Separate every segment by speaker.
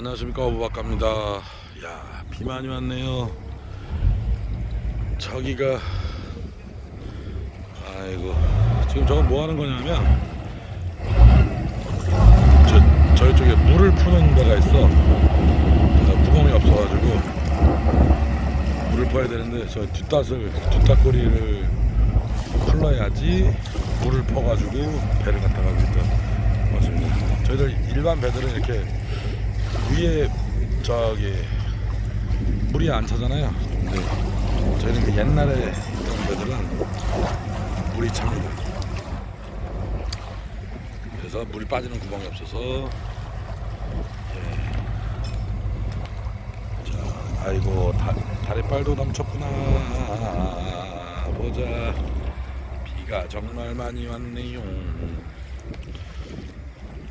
Speaker 1: 안녕하십니까 오부박갑니다. 야 비 많이 왔네요. 저기가 아이고 지금 저건 뭐 하는 거냐면 저, 저희 쪽에 물을 푸는 데가 있어. 어, 구멍이 없어가지고 물을 퍼야 되는데 저 뒷tat을 뒷tat거리를 풀러야지 물을 퍼가지고 배를 갖다가 일단 맞습니다. 저희들 일반 배들은 이렇게 위에 저기 물이 안 차잖아요. 근데 저희는 그 옛날에 있던 배들은 물이 찹니다. 그래서 물이 빠지는 구멍이 없어서 예. 자, 아이고 다, 다리빨도 넘쳤구나. 보자. 비가 정말 많이 왔네요.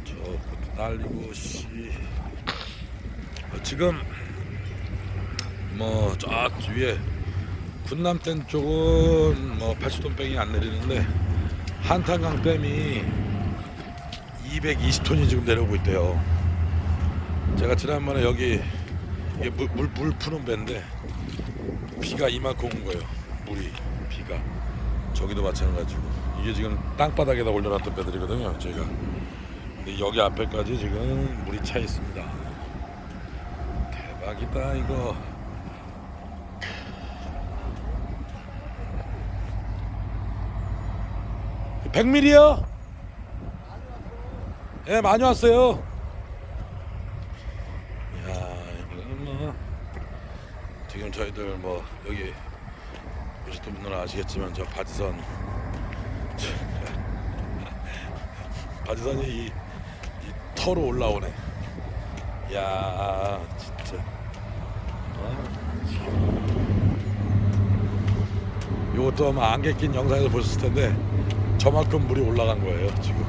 Speaker 1: 저것도 날리고 씨. 어, 지금 뭐저 위에 군남댐 쪽은 뭐 80톤 뺑이 안 내리는데 한탄강 댐이 220톤이 지금 내려오고 있대요. 제가 지난번에 여기 이게 물, 물, 물 푸는 배인데 비가 이만큼 온 거예요. 물이 비가 저기도 마찬가지고 이게 지금 땅바닥에다 올려놨던 배들이거든요. 저희가 근데 여기 앞에까지 지금 물이 차 있습니다. 대박이다 이거. 백밀이요 예, 많이 왔어요. 야, 이거는 뭐 지금 저희들 뭐 여기 보셨던 분들은 아시겠지만 저 바지선 바지선이 이, 이 터로 올라오네. 야, 요것도 아마 안개 낀 영상에서 보셨을 텐데 저만큼 물이 올라간 거예요 지금.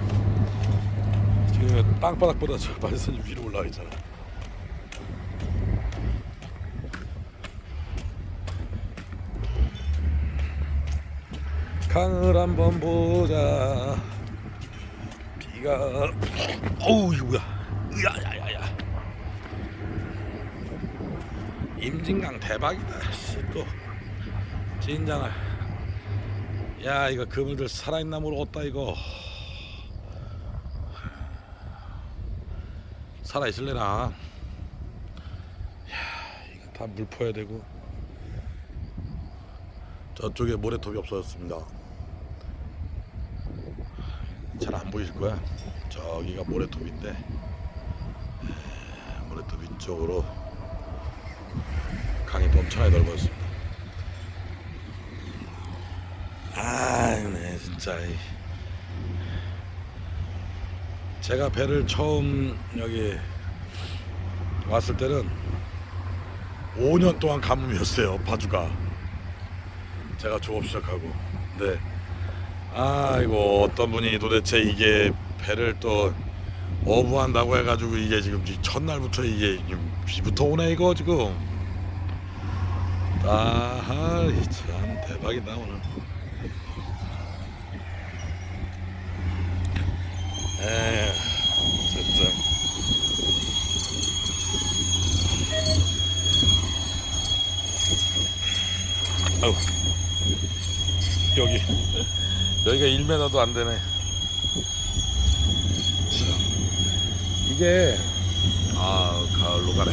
Speaker 1: 지금 땅바닥보다 저 바지선이 위로 올라가 있잖아. 강을 한번 보자. 비가 어우 이거 뭐야? 야야야야. 임진강 대박이다. 씨, 또 진장을. 야 이거 그물들 살아있나 모르겠다 이거. 살아 있을래나? 야 이거 다 물 퍼야 되고. 저쪽에 모래톱이 없어졌습니다. 잘 안 보이실 거야. 저기가 모래톱인데 에, 모래톱 이쪽으로 강이 또 엄청나게 넓어졌습니다. 아, 네 진짜. 이. 제가 배를 처음 여기 왔을 때는 5년 동안 가뭄이었어요. 파주가. 제가 조업 시작하고. 네. 아이고 어떤 분이 도대체 이게 배를 또 어부한다고 해가지고 이게 지금 이 첫날부터 이게 비부터 오네 이거 지금. 아하 이참 대박이다 오늘. 에 진짜 아우. 여기. 여기가 1m도 안 되네. 이게 아 가을로 가네.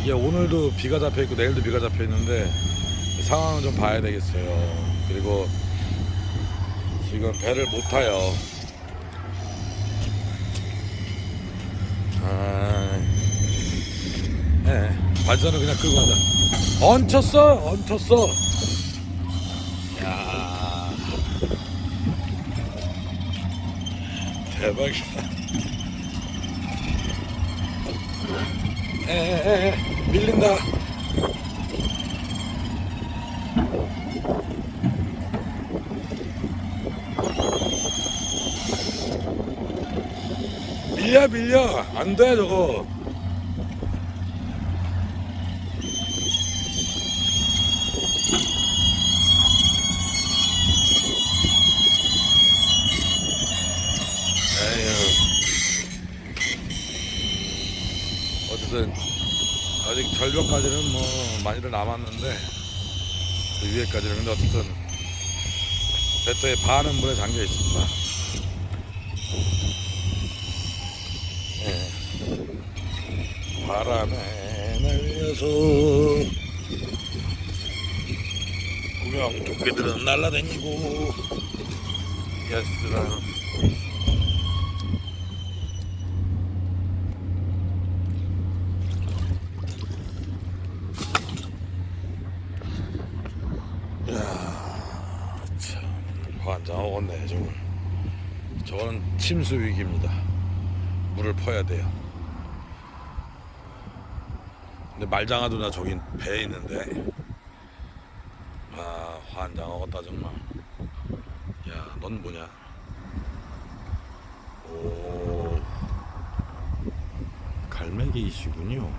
Speaker 1: 이게 오늘도 비가 잡혀 있고 내일도 비가 잡혀 있는데 상황을 좀 봐야 되겠어요. 그리고 지금 배를 못 타요. 아, 네, 발전을 그냥 끌고 가자. 얹혔어, 얹혔어. 야 대박이다. 에에에 밀린다. 밀려 밀려 안 돼 저거. 에휴. 많이들 남았는데 그 위에까지는 근데 어쨌든 배터의 반은 물에 잠겨 있습니다. 예. 바람에 날려서 구명 조개들은 날라다니고 야스랑 참 환장 오겠네 정말. 저거는 침수 위기입니다. 물을 퍼야 돼요. 근데 말장아도 나 저긴 배에 있는데. 아 환장 오겠다 정말. 야 넌 뭐냐? 오. 갈매기 이시군요